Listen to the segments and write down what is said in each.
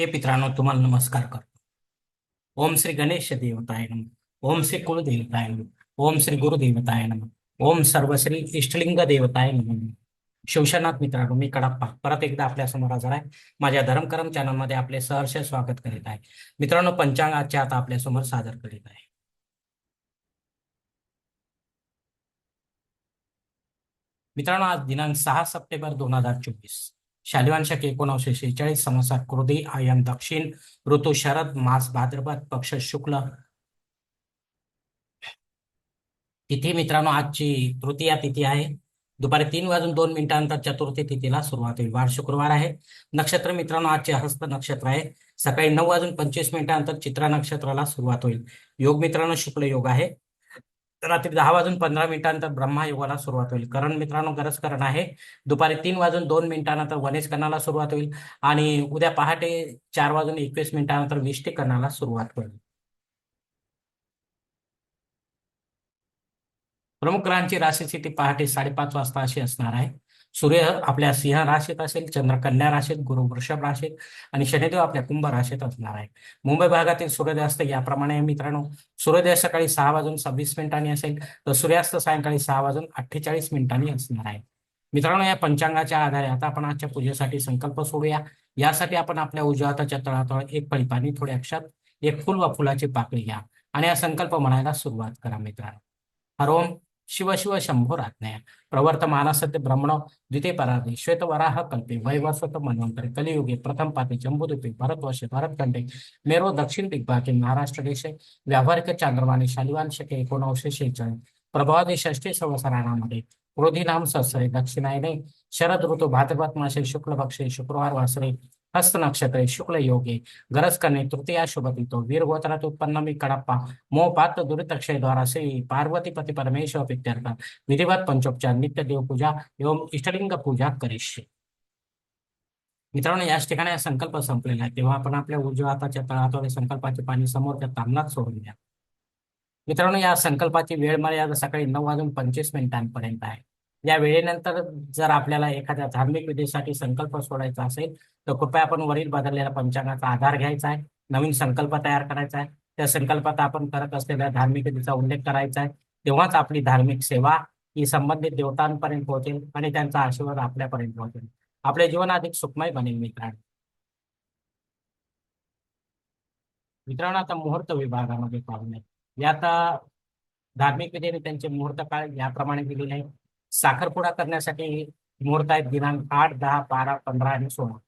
हे मित्रांनो तुम्हाला नमस्कार करतो. ओम श्री गणेश देवताय नम. ओम श्री कुलदेवताय नम. ओम श्री गुरुदेवताय नम. ओम सर्वश्री इष्टलिंग देवताय नम. शिवशनाथ मित्रांनो मी कडाप्पा. परत एकदा आपल्यासमोर हजर आहे. माझ्या धर्मकरम चॅनलमध्ये आपले सहर्ष स्वागत करीत आहे. मित्रांनो पंचांगाचे आता आपल्यासमोर सादर करीत आहे. मित्रांनो आज दिनांक सहा सप्टेंबर दोन हजार चोवीस. शालिवांशक एकोणीसशे शेहेचाळीस संवत्सर कृदी आयन दक्षिण ऋतू शरद मास भाद्रपद पक्ष शुक्ल. तिथी मित्रांनो आजची तृतीया तिथी आहे. दुपारी तीन वाजून दोन मिनिटांनंतर चतुर्थी तिथीला सुरुवात होईल. वार शुक्रवार आहे. नक्षत्र मित्रांनो आजचे हस्त नक्षत्र आहे. सकाळी नऊ वाजून पंचवीस मिनिटांनंतर चित्रा नक्षत्राला सुरुवात होईल. योग मित्रांनो शुक्ल योग आहे. रात्री दहा वाजून पंधरा मिनिटांनंतर ब्रह्मा योगाला सुरुवात होईल. करण मित्रांनो गरज करण आहे. दुपारी तीन वाजून दोन मिनिटांनंतर गणेश करणाला सुरुवात होईल आणि उद्या पहाटे चार वाजून एकवीस मिनिटांनंतर विष्टी करणाला सुरुवात होईल. प्रमुख ग्रहांची राशी स्थिती पहाटे साडेपाच वाजता अशी असणार आहे. सूर्य आपल्या सिंह राशीत असेल चंद्र कन्या राशीत गुरु वृषभ राशीत आणि शनिदेव आपल्या कुंभ राशीत असणार आहे मुंबई भागातील सूर्योदयास्त याप्रमाणे आहे मित्रांनो. सूर्योदय सकाळी सहा वाजून सव्वीस मिनिटांनी असेल तर सूर्यास्त सायंकाळी सहा वाजून अठ्ठेचाळीस मिनिटांनी असणार आहे. मित्रांनो या पंचांगाच्या आधारे आता आपण आजच्या पूजेसाठी संकल्प सोडूया. यासाठी आपण आपल्या उजव्या हाताच्या तळातळ एक पळी पाणी थोड्या अक्षात एक फुल व फुलाची पाकळी घ्या आणि हा संकल्प म्हणायला सुरुवात करा मित्रांनो. हरोम शिव शिव शंभो रात्नया प्रवर्तमान सत्य ब्रह्मण द्वितीय पराधे। श्वेत वराह कल्पे। वैवस्वत मनवंतरे कलियुगे प्रथम पाते जम्बूद्वीपे भरतवर्षे भरतखंडे मेरो दक्षिण दिग्भागे महाराष्ट्र देशे। व्यावहारिक चांद्रमाने शालिवान शके एकोणीसशे शेहेचाळीस प्रभावादी षष्टी संवत्सरामध्ये क्रोधी नाम सहसरे दक्षिणायने। शरद ऋतू भाद्रपद मासे शुक्ल पक्षे शुक्रवार वासरे। हस्त नक्षत्र शुक्ल योगे गरज करणे तृतीया शुभतितो वीर गोत्रात उत्पन्न मी कडप्पा मोह पात दुरितक्षय द्वारा श्री पार्वती पती परमेश्वर पित्यर्थ विधिवत पंचोपचार नित्य देवपूजा एवं इष्टलिंग पूजा करिष्ये मित्रांनो याच ठिकाणी हा संकल्प संपलेला आहे तेव्हा आपण आपल्या उजव्या हाताच्या तळातोरे संकल्पाचे पाणी समोरच्या तांबणात सोडून द्या मित्रांनो या संकल्पाची वेळ मर्यादा सकाळी नऊ वाजून पंचवीस मिनिटांपर्यंत आहे या वेळेनंतर जर आपल्याला एखाद्या धार्मिक विधीसाठी संकल्प सोडायचा असेल तर कृपया आपण वरील बदललेल्या पंचांगाचा आधार घ्यायचा आहे. नवीन संकल्प तयार करायचा आहे. त्या संकल्पात आपण करत असलेल्या धार्मिक विधीचा उल्लेख करायचा आहे. तेव्हाच आपली धार्मिक सेवा ही संबंधित देवतांपर्यंत पोहोचेल आणि त्यांचा आशीर्वाद आपल्यापर्यंत पोहोचेल. आपले जीवन अधिक सुखमय बनेल मित्रांनो. मित्रांनो आता मुहूर्त विभागामध्ये पाहूया. यात धार्मिक विधीने त्यांचे मुहूर्त काळ याप्रमाणे दिलेले आहे. साखरपुडा करण्यासाठी मुहूर्त आहेत दिनांक आठ दहा बारा पंधरा आणि सोळा.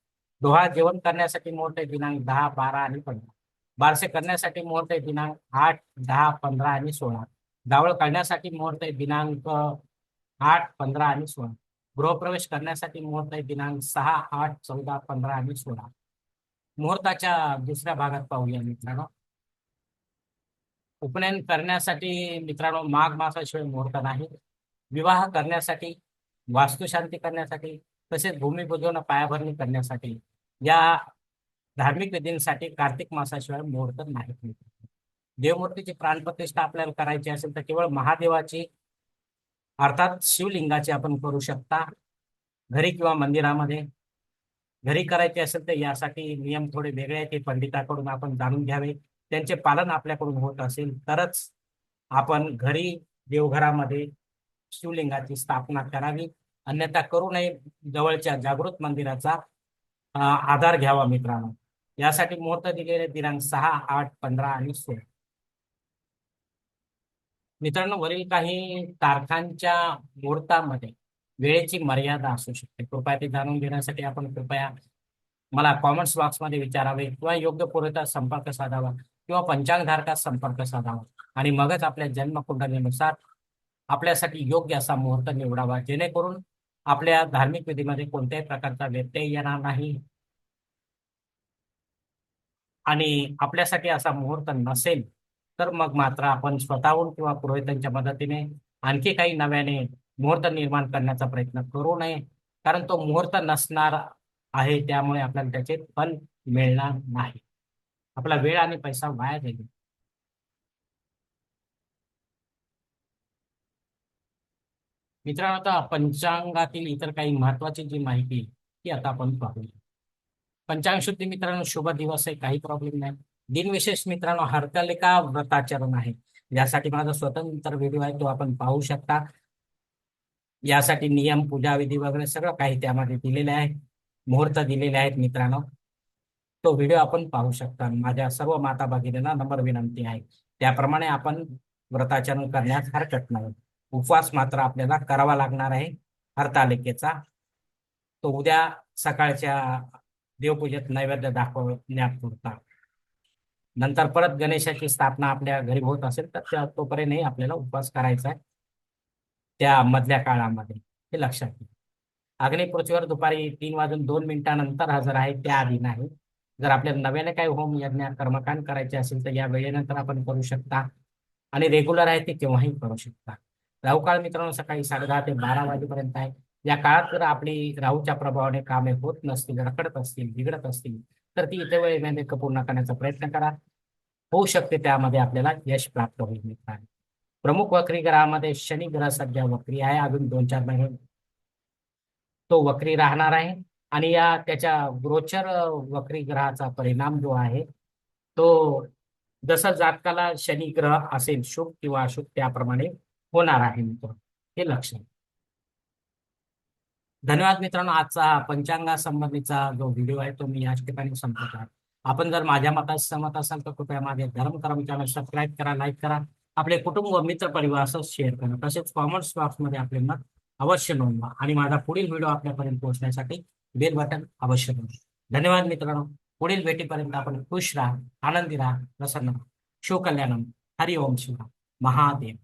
दोहा जेवण करण्यासाठी मुहूर्त आहे दिनांक दहा बारा आणि पंधरा. बारसे करण्यासाठी मुहूर्त आहे दिनांक आठ दहा पंधरा आणि सोळा. डावळ काढण्यासाठी मुहूर्त आहे दिनांक आठ पंधरा आणि सोळा. गृहप्रवेश करण्यासाठी मुहूर्त आहे दिनांक सहा आठ चौदा पंधरा आणि सोळा. मुहूर्ताच्या दुसऱ्या भागात पाहूया मित्रांनो. उपनयन करण्यासाठी मित्रांनो माघ मासाशिवाय मुहूर्त नाही. विवाह करण्यासाठी वास्तुशांती करण्यासाठी तसेच भूमिपूजन पायाभरणी करण्यासाठी या धार्मिक विधींसाठी कार्तिक मासाशिवाय मुहूर्त नाही देवमूर्तीची प्राणप्रतिष्ठा आपल्याला करायची असेल तर केवळ महादेवाची अर्थात शिवलिंगाची आपण करू शकता. घरी किंवा मंदिरामध्ये घरी करायचे असेल तर यासाठी नियम थोडे वेगळे आहेत ते पंडिताकडून आपण जाणून घ्यावे. त्यांचे पालन आपल्याकडून होत असेल. तरच आपण घरी देवघरामध्ये शिवलिंगाची स्थापना करावी. अन्यथा करू नये जवळच्या जागृत मंदिराचा आधार घ्यावा मित्रांनो. यासाठी मुहूर्त दिलेले दिनांक सहा आठ पंधरा आणि सोळा. मित्रांनो वरील काही तारखांच्या मुहूर्तामध्ये वेळेची मर्यादा असू शकते. कृपया ते जाणून घेण्यासाठी आपण कृपया मला कॉमेंट्स बॉक्समध्ये विचारावे किंवा योग्य पुरवठा संपर्क साधावा किंवा पंचांगधारकास संपर्क साधावा आणि मगच आपल्या जन्मकुंडलीनुसार आपल्यासाठी योग्य असा मुहूर्त निवडावा जेणेकरून आपल्या धार्मिक विधीमध्ये कोणत्याही प्रकारचा व्यत्यय येणार नाही. आणि आपल्यासाठी असा मुहूर्त नसेल तर मग मात्र आपण स्वतःहून किंवा पुरोहितांच्या मदतीने आणखी काही नव्याने मुहूर्त निर्माण करण्याचा प्रयत्न करू नये. कारण तो मुहूर्त नसणार आहे त्यामुळे आपल्याला त्याचे फल मिळणार नाही. आपला वेळ आणि पैसा वाया जाईल. मित्रांनो आता पंचांगातील इतर काही महत्वाची जी माहिती ती आता आपण पाहूया. पंचांग शुद्धी मित्रांनो शुभ दिवस आहे काही प्रॉब्लेम नाही. दिनविशेष मित्रांनो हरतालिका व्रताचरण आहे. यासाठी माझा स्वतंत्र व्हिडिओ आहे तो आपण पाहू शकता. यासाठी नियम पूजा विधी वगैरे सगळं काही त्यामध्ये दिलेले आहे मुहूर्त दिलेले आहेत मित्रांनो. तो व्हिडिओ आपण पाहू शकता. माझ्या सर्व माता भगिनींना नंबर विनंती आहे. त्याप्रमाणे आपण व्रताचरण करण्यास हरकत नाही. उपवास मात्र आपल्याला करावा लागणार आहे हरतालिकेचा. तो उद्या सकाळच्या देवपूजेत नैवेद्य दाखवण्यापुरता. नंतर परत गणेशाची स्थापना आपल्या घरी होत असेल तर त्या तोपर्यंतही आपल्याला उपवास करायचा आहे. त्या मधल्या काळामध्ये हे लक्षात घ्या अग्निपृथ्वीवर दुपारी तीन वाजून दोन मिनिटानंतर हजर आहे त्याआधी नाही. जर आपल्याला नव्याने काही होम यज्ञ कर्मकांड करायचे असेल तर या वेळेनंतर आपण करू शकता. आणि रेग्युलर आहे ते केव्हाही करू शकता. राहुकाळ मित्रांनो सकाळी साडे दहा ते बारा वाजेपर्यंत आहे. या काळात जर आपली राहूच्या प्रभावाने कामे होत नसतील रखडत असतील बिघडत असतील तर ती इथे वेळेमध्ये पूर्ण करण्याचा प्रयत्न करा. होऊ शकते त्यामध्ये आपल्याला यश प्राप्त होईल मित्रांनो. प्रमुख वक्री ग्रहामध्ये शनी ग्रह सध्या वक्री आहे. अजून दोन चार महिने तो वक्री राहणार आहे. आणि या त्याच्या गोचर वक्री ग्रहाचा परिणाम जो आहे तो जसं जातकाला शनी ग्रह असेल शुभ किंवा अशुभ त्याप्रमाणे होणार आहे मित्र. हे लक्षात धन्यवाद मित्रांनो. आजचा पंचांगा संबंधीचा जो व्हिडिओ आहे तो मी याच ठिकाणी संपत आहे. आपण जर माझ्या मताशी सहमत असाल तर कृपया माझे धर्म कर्म चॅनल सबस्क्राईब करा लाईक करा. आपले कुटुंब मित्र परिवार असं शेअर करा. तसेच कॉमेंट्स बॉक्समध्ये आपले मत अवश्य नोंदवा आणि माझा पुढील व्हिडिओ आपल्यापर्यंत पोहोचण्यासाठी बेल बटन अवश्य नोंदवा. धन्यवाद मित्रांनो. पुढील भेटीपर्यंत आपण खुश राहा आनंदी राहा प्रसन्न राहा. शिवकल्याणम हरिओम शिवा महादेव.